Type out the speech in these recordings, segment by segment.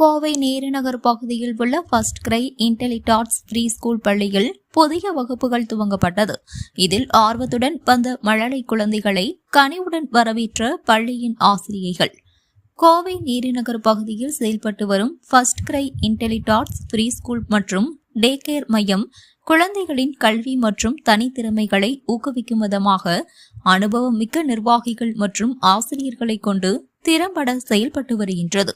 கோவை நேருநகர் பகுதியில் உள்ள FirstCry Intellitots preschool பள்ளியில் புதிய வகுப்புகள் துவங்கப்பட்டது. இதில் ஆர்வத்துடன் வந்த மழலை குழந்தைகளை கனிவுடன் வரவேற்ற பள்ளியின் ஆசிரியைகள். கோவை நேருநகர் பகுதியில் செயல்பட்டு வரும் FirstCry Intellitots preschool மற்றும் டே கேர் மையம் குழந்தைகளின் கல்வி மற்றும் தனித்திறமைகளை ஊக்குவிக்கும் விதமாக அனுபவம் மிக்க நிர்வாகிகள் மற்றும் ஆசிரியர்களை கொண்டு திறம்பட செயல்பட்டு வருகின்றது.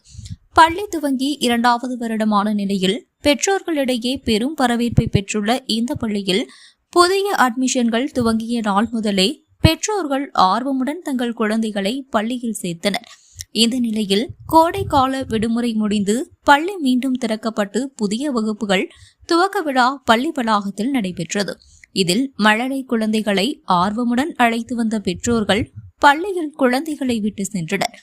பள்ளி துவங்கி இரண்டாவது வருடமான நிலையில் பெற்றோர்களிடையே பெரும் வரவேற்பை பெற்றுள்ள இந்த பள்ளியில் புதிய அட்மிஷன்கள் துவங்கிய நாள் முதலே பெற்றோர்கள் ஆர்வமுடன் தங்கள் குழந்தைகளை பள்ளியில் சேர்த்தனர். இந்த நிலையில் கோடை கால விடுமுறை முடிந்து பள்ளி மீண்டும் திறக்கப்பட்டு புதிய வகுப்புகள் துவக்க விழா பள்ளி வளாகத்தில் நடைபெற்றது. இதில் மழலை குழந்தைகளை ஆர்வமுடன் அழைத்து வந்த பெற்றோர்கள் பள்ளியில் குழந்தைகளை விட்டு சென்றனர்.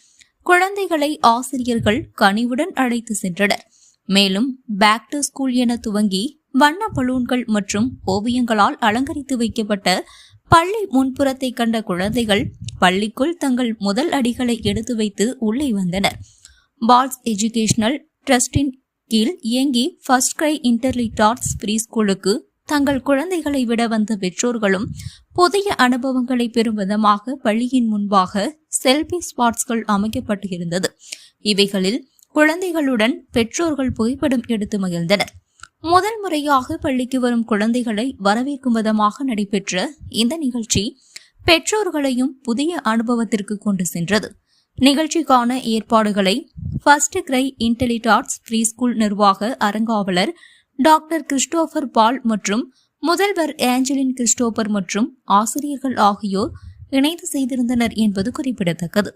குழந்தைகளை ஆசிரியர்கள் கனிவுடன் அழைத்து சென்றனர். மேலும் பேக் டு ஸ்கூல் என துவங்கி வண்ண பலூன்கள் மற்றும் ஓவியங்களால் அலங்கரித்து வைக்கப்பட்ட பள்ளி முன்புறத்தை கண்ட குழந்தைகள் பள்ளிக்குள் தங்கள் முதல் அடிகளை எடுத்து வைத்து உள்ளே வந்தனர். பால்ஸ் எஜுகேஷனல் ட்ரஸ்டின் கீழ் இயங்கி ஃபர்ஸ்ட் கிரை இன்டர்லிட்டார்ட்ஸ் ப்ரீ ஸ்கூலுக்கு தங்கள் குழந்தைகளை விட வந்த பெற்றோர்களும் புதிய அனுபவங்களை பெறும் விதமாக பள்ளியின் முன்பாக செல்பி ஸ்பாட்ஸ்கள் அமைக்கப்பட்டிருந்தது. இவைகளில் குழந்தைகளுடன் பெற்றோர்கள் புகைப்படம் எடுத்து மகிழ்ந்தனர். முதல் முறையாக பள்ளிக்கு வரும் குழந்தைகளை வரவேற்கும் விதமாக நடைபெற்ற இந்த நிகழ்ச்சி பெற்றோர்களையும் புதிய அனுபவத்திற்கு கொண்டு சென்றது. நிகழ்ச்சிக்கான ஏற்பாடுகளை FirstCry Intellitots preschool நிர்வாக அரங்காவலர் டாக்டர் கிறிஸ்டோபர் பால் மற்றும் முதல்வர் ஏஞ்சலின் கிறிஸ்டோபர் மற்றும் ஆசிரியர்கள் ஆகியோர் இணைந்து செய்திருந்தனர் என்பது குறிப்பிடத்தக்கது.